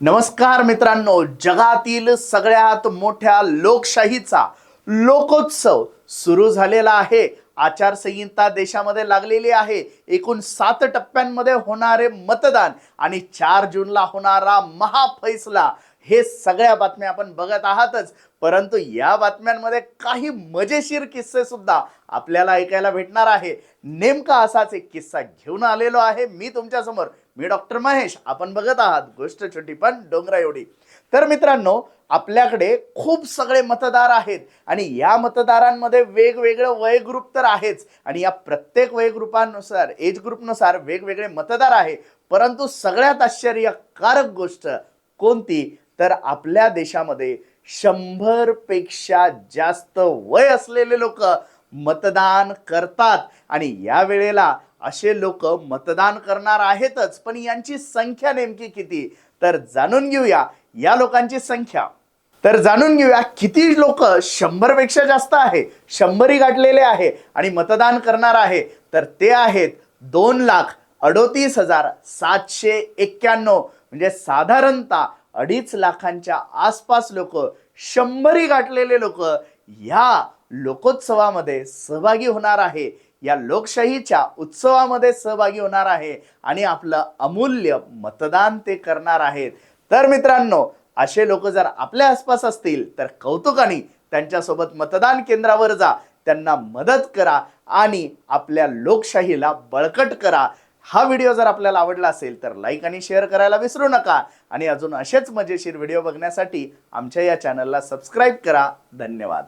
नमस्कार मित्रांनो जगातील सगळ्यात मोठ्या लोकशाहीचा लोकोत्सव सुरू झालेला आहे. आचारसंहिता देशामध्ये लागलेली आहे. एकूण सात टप्प्यांमध्ये होणारे मतदान आणि चार जूनला होणारा महाफैसला हे सगळ्या बातम्या आपण बघत आहातच. परंतु या बातम्यांमध्ये काही मजेशीर किस्से सुद्धा आपल्याला ऐकायला भेटणार आहे. नेमका असाच एक किस्सा घेऊन आलेलो आहे मी तुमच्यासमोर मी डॉक्टर महेश. आपण बघत आहात गोष्ट छोटी पण डोंगरा एवढी. तर मित्रांनो आपल्याकडे खूप सगळे मतदार आहेत आणि या मतदारांमध्ये वेगवेगळं वय ग्रुप तर आहेच आणि या प्रत्येक वयग्रुपानुसार एज ग्रुपनुसार वेगवेगळे मतदार आहे. परंतु सगळ्यात आश्चर्यकारक गोष्ट कोणती? तर आपल्या देशामध्ये शंभरपेक्षा जास्त वय असलेले लोक मतदान करतात. आणि या वेळेला असे लोक मतदान करणार आहेतच पण यांची संख्या नेमकी किती? तर जाणून घेऊया या लोकांची संख्या. तर जाणून घेऊया किती लोक शंभरपेक्षा जास्त आहे शंभरी गाठलेले आहे आणि मतदान करणार आहे. तर ते आहेत दोन लाख अडोतीस हजार सातशे एक्क्याण्णव. म्हणजे साधारणतः अडीच लाखांच्या आसपास लोक शंभरी गाठलेले लोक ह्या लोकोत्सवामध्ये सहभागी होणार आहे. या लोकशाहीच्या उत्सवामध्ये सहभागी होणार आहे आणि आपलं अमूल्य मतदान ते करणार आहेत. तर मित्रांनो असे लोक जर आपल्या आसपास असतील तर कौतुकाने त्यांच्यासोबत मतदान केंद्रावर जा. त्यांना मदत करा आणि आपल्या लोकशाहीला बळकट करा. हा व्हिडिओ जर आपल्याला आवडला असेल तर लाईक आणि शेअर करायला विसरू नका. आणि अजून असेच मजेशीर व्हिडिओ बघण्यासाठी आमच्या या चॅनलला सबस्क्राईब करा. धन्यवाद.